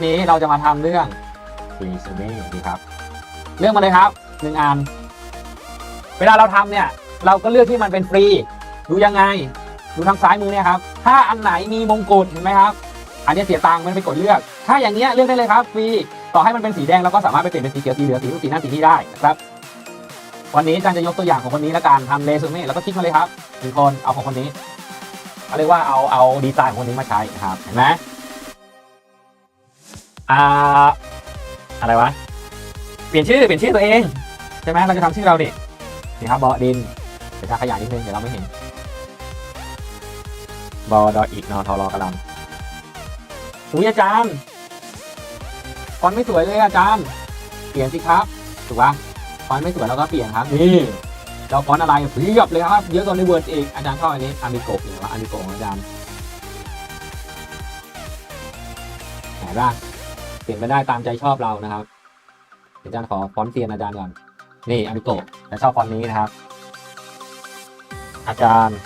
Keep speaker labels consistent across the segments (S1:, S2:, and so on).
S1: วันนี้เราจะมาทำเรื่องรีซูเม่ดีครับ เรื่องมาเลยครับหนึ่งอัน เวลาเราทำเนี่ย เราก็เลือกที่มันเป็นฟรี ดูยังไง ดูทางซ้ายมือเนี่ยครับ ถ้าอันไหนมีมงกุฎเห็นไหมครับ อันนี้เสียตังค์มันไปกดเลือก ถ้าอย่างเงี้ยเลือกได้เลยครับฟรี ต่อให้มันเป็นสีแดงเราก็สามารถไปเปลี่ยนเป็นสีเขียวสีเหลืองสีนู้นสีนั้นสีนี้ได้นะครับ วันนี้อาจารย์จะยกตัวอย่างของคนนี้และการทำเรซูเม่แล้วก็คลิกมาเลยครับหนึ่งคนเอาของคนนี้เขาเรียกว่าเอาเอาดีไซน์ของคนนี้มาใช้นะครับเห็นไหม อ่า อะไรวะ เปลี่ยนชื่อ เปลี่ยนชื่อตัวเอง ใช่ไหมเราจะทำชื่อเราดินี่ครับบอดิน เดี๋ยวจะขยายนิดนึงเดี๋ยวเราไม่เห็น บอดออีกนอทอรอกำลังอุ้ยอาจารย์ฟอนต์ไม่สวยเลยอาจารย์ เปลี่ยนสิครับ ถูกปะฟอนต์ไม่สวยเราก็เปลี่ยนครับ นี่เราฟอนต์อะไรเพียบเลยครับ เยอะกว่าในเวิร์ดอีก อาจารย์ชอบอันนี้อามิโกะหรือว่าอามิโกะของอาจารย์ไหนบ้างเป ลี่ยนไปได้ตามใจชอบเรานะครับเดี๋ยวอาจารย์ขอฟอนต์เตียนอาจารย์ก่อนนี่อามิโกะแต่ชอบฟอนต์นี้นะครับ อาจารย์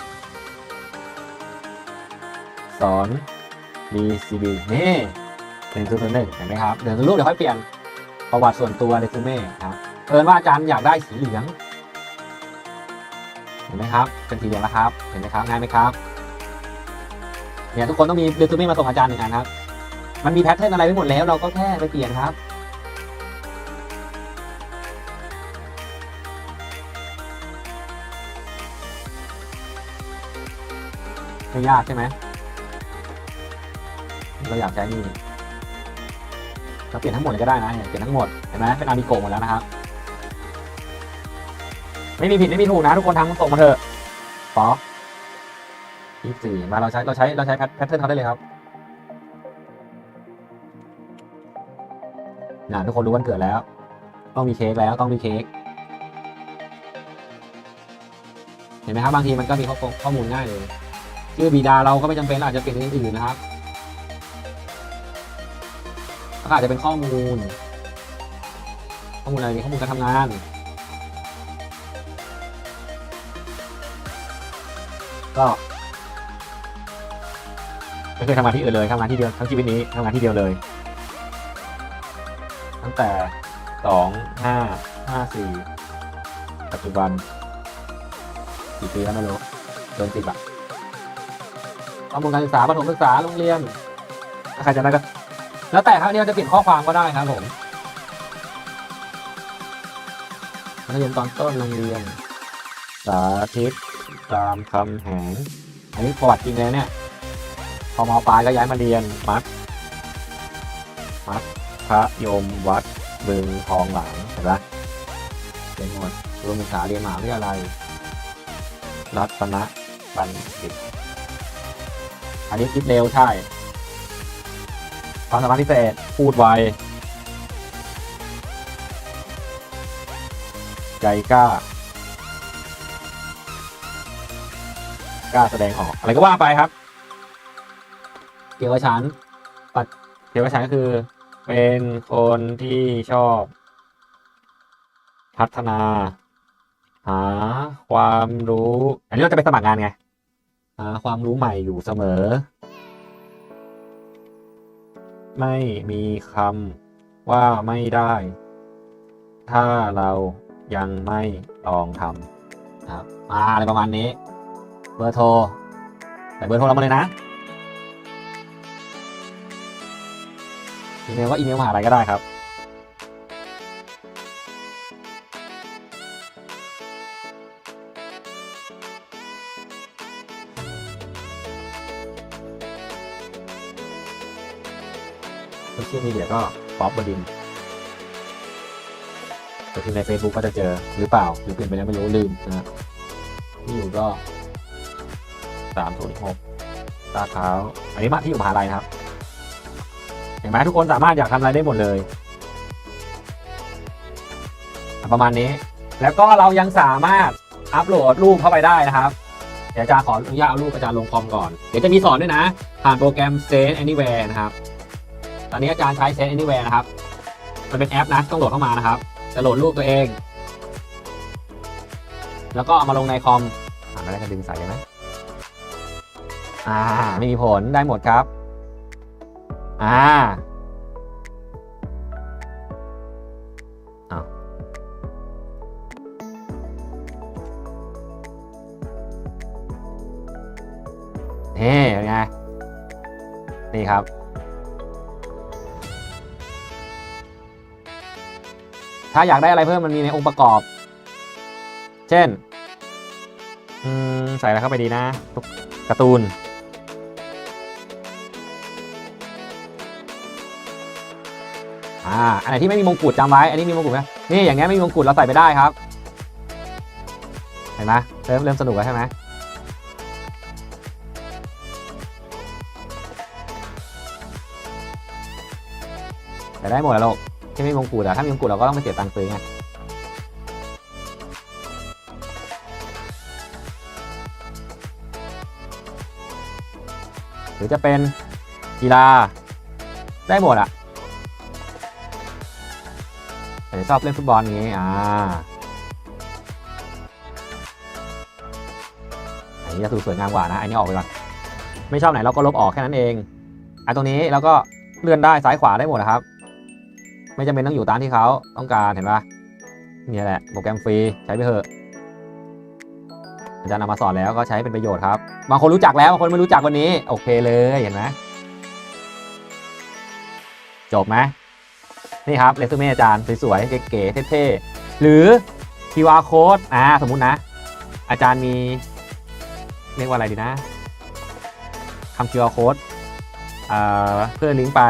S1: สอน BCB นี่หนึ่งจุดหนึ่งเห็นไหมครับเดี๋ยวรูปเดี๋ยวค่อยเปลี่ยนประวัติส่วนตัวเรซูเม่ครับเอิญว่าอาจารย์อยากได้สีเหลืองเห็นไหมครับ เป็นสีเหลืองแล้วครับ เห็นไหมครับง่ายไหมครับ เนี่ยทุกคนต้องมีเรซูเม่มาส่งอาจารย์หนึ่งอันครับ มันมีแพทเทิร์นอะไรไปหมดแล้ว เราก็แค่ไปเปลี่ยนครับ ไม่ยากใช่ไหม เราอยากใช้นี่เราเปลี่ยนทั้งหมดเลยก็ได้นะเปลี่ยนทั้งหมด เห็นไหมเป็นอามิโกะหมดแล้วนะครับ ไม่มีผิดไม่มีถูกนะ ทุกคนทำส่งมาเถอะป๊อปยี่สี่มาเราใช้เราใช้เราใช้แพทเทิร์นเขาได้เลยครับ นะทุกคนรู้วันเกิดแล้ว ต้องมีเค้กแล้วต้องมีเค้กเห็นไหมครับบางทีมันก็มีข้อข้อมูลง่ายเลยชื่อบิดาเราก็ไม่จำเป็นอาจจะเป็นอย่างอื่นนะครับก็อาจจะเป็นข้อมูล ข้อมูลอะไรดีข้อมูลการทำงานก็ไม่เคยทำงานที่อื่นเลยทำงานที่เดียวทั้งชีวิตนี้ทำงานที่เดียวเลย แต่สองห้าห้าสี่ปัจจุบันกี่ปีแล้วไม่รู้เกินสิบอะข้อมูลการศึกษาประถมศึกษาโรงเรียนถ้าใครจะได้ก็แล้วแต่ครับนี่เราจะเปลี่ยนข้อความก็ได้ครับผมมัธยมตอนต้นโรงเรียน สาธิตตามคำแหงอันนี้ประวัติจริงเลยเนี่ย พอมปลายก็ย้ายมาเรียนมัดมัด พระยมวัดบึงทองหลางเห็นะเป็นหมดรวมศึกษาเรียนมหาวิทยาลัยรัตนบัณฑิต อันนี้คิดเร็วใช่ความสามารถพิเศษพูดไว ใจกล้า กล้าแสดงออก อะไรก็ว่าไปครับ เกี่ยวกับฉันปัดเกี่ยวกับฉันก็คือ เป็นคนที่ชอบ พัฒนา หาความรู้ อันนี้เราจะไปสมัครงานไง หาความรู้ใหม่อยู่เสมอ ไม่มีคำว่าไม่ได้ ถ้าเรายังไม่ลองทำครับ มาอะไรประมาณนี้ เบอร์โทรใส่เบอร์โทรเรามาเลยนะ อีเมลก็อีเมลมหาอะไรก็ได้ครับ โซเชียลมีเดียก็ป๊อปบดินแต่ที่ใน Facebook ก็จะเจอหรือเปล่า หรือเปลี่ยนไปแล้วไม่รู้ลืมนะฮะที่อยู่ก็สามศูนย์หกตาเท้าอันนี้มาที่อยู่มหาลัยนะครับ ห็นไหมทุกคนสามารถอยากทำอะไรได้หมดเลย ประมาณนี้ แล้วก็เรายังสามารถอัปโหลดรูปเข้าไปได้นะครับ เดี๋ยวอาจารย์ขออนุญาตเอารูปอาจารย์ลงคอมก่อน เดี๋ยวจะมีสอนด้วยนะ ผ่านโปรแกรม Send Anywhere นะครับ ตอนนี้อาจารย์ใช้ Send Anywhere นะครับ มันเป็นแอปนะต้องโหลดเข้ามานะครับ จะโหลดรูปตัวเอง แล้วก็เอามาลงในคอมอ่าไม่ได้จะดึงใส่ได้ไหมอ่าไม่มีผลได้หมดครับ อ่านี่เป็นไง นี่ครับ ถ้าอยากได้อะไรเพิ่มมันมีในองค์ประกอบ เช่น ใส่อะไรเข้าไปดีนะ การ์ตูน อ่าอันไหนที่ไม่มีมงกุฎจำไว้ อันนี้มีมงกุฎไหมนี่อย่างเงี้ยไม่มีมงกุฎเราใส่ไปได้ครับ เห็นไหมเริ่มเริ่มสนุกแล้วใช่ไหมแต่ได้หมดแล้วลูกที่ไม่มีมงกุฎอะถ้ามีมงกุฎเราก็ต้องไปเสียตังค์ซื้อไงหรือจะเป็นกีฬาได้หมดอะ ชอบเล่นฟุตบอลอย่างงี้อ่าอันนี้จะดูสวยงามกว่านะอันนี้ออกไปก่อนไม่ชอบไหนเราก็ลบออกแค่นั้นเองอันตรงนี้เราก็เลื่อนได้ซ้ายขวาได้หมดนะครับ ไม่จำเป็นต้องอยู่ตามที่เขาต้องการเห็นปะเนี่ยแหละโปรแกรมฟรีใช้ไปเถอะอาจารย์นำมาสอนแล้วก็ใช้เป็นประโยชน์ครับ บางคนรู้จักแล้วบางคนไม่รู้จักวันนี้ โอเคเลยเห็นไหมจบไหม นี่ครับเรซูเม่อาจารย์สวยๆเก๋ๆเท่ๆหรือ QR code อ่าสมมุตินะ อาจารย์มี เรียกว่าอะไรดีนะคำ QR code เอ่อเพื่อลิงก์ไป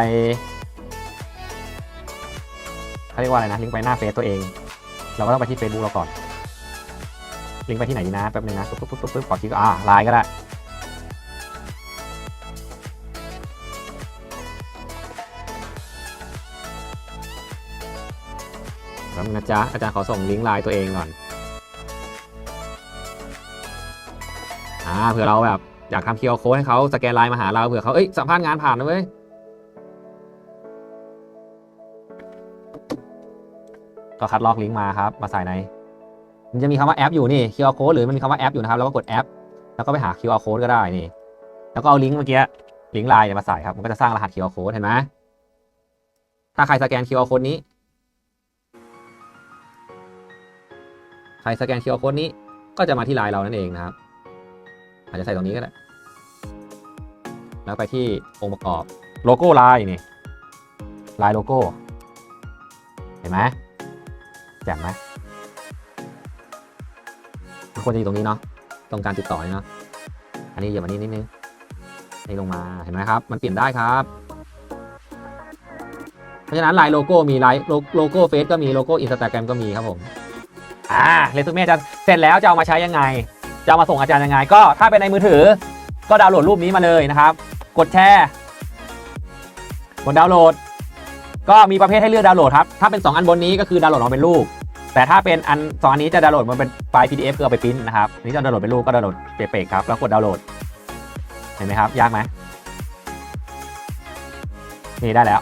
S1: เขาเรียกว่าอะไรนะ ลิงก์ไปหน้าเฟซตัวเอง เราก็ต้องไปที่ Facebook เราก่อน ลิงก์ไปที่ไหนดีนะแป๊บนึงนะปุ๊บปุ๊บปุ๊บปุ๊บขอคลิกอ่าไลน์ก็ได้ บนึงนะจ๊ะ อาจารย์ขอส่งลิงก์ไลน์ตัวเองก่อน อ่าเผื่อเราแบบ อยากทำ QR code ให้เขาสแกนไลน์มาหาเราเผื่อเขาเอ้ยสัมภาษณ์งานผ่านนะเว้ยก็คัดลอกลิงก์มาครับ มาใส่ใน มันจะมีคำว่าแอปอยู่นี่ QR code หรือมันมีคำว่าแอปอยู่นะครับ แล้วก็กดแอป แล้วก็ไปหา QR code ก็ได้นี่ แล้วก็เอาลิงก์เมื่อกี้ ลิงก์ไลน์เนี่ยมาใส่ครับ มันก็จะสร้างรหัส QR code เห็นไหมถ้าใครสแกน QR code นี้ ครสแกน QR code นี้ก็จะมาที่ไลน์เรานั่นเองนะครับ อาจจะใส่ตรงนี้ก็ได้ แล้วไปที่องค์ประกอบโลโก้ไลน์นี่ไลน์โลโก้ เห็นไหมแจ่มไหมมันควรจะอยู่ตรงนี้เนาะตรงการติดต่อเนาะอันนี้เหยียบอันนี้นิดนึงนี่ลงมาเห็นไหมครับ มันเปลี่ยนได้ครับเพราะฉะนั้นลายโลโก้มีลายโลโก้เฟซก็มีโลโก้อินสตาแกรมก็มีครับผม อ่าเรซูเม่จะเสร็จแล้วจะเอามาใช้ยังไง จะเอามาส่งอาจารย์ยังไง ก็ถ้าเป็นในมือถือ ก็ดาวน์โหลดรูปนี้มาเลยนะครับ กดแชร์กดดาวน์โหลด ก็มีประเภทให้เลือกดาวน์โหลดครับถ้าเป็น 2 อันบนนี้ก็คือดาวน์โหลดมาเป็นรูป แต่ถ้าเป็นอันสองอันนี้จะดาวน์โหลดมาเป็นไฟล์ PDF คือเอาไปพิมพ์นะครับนี่จะดาวน์โหลดเป็นรูปก็ดาวน์โหลดเปรกๆครับแล้วกดดาวน์โหลดเห็นไหมครับยากไหมนี่ได้แล้ว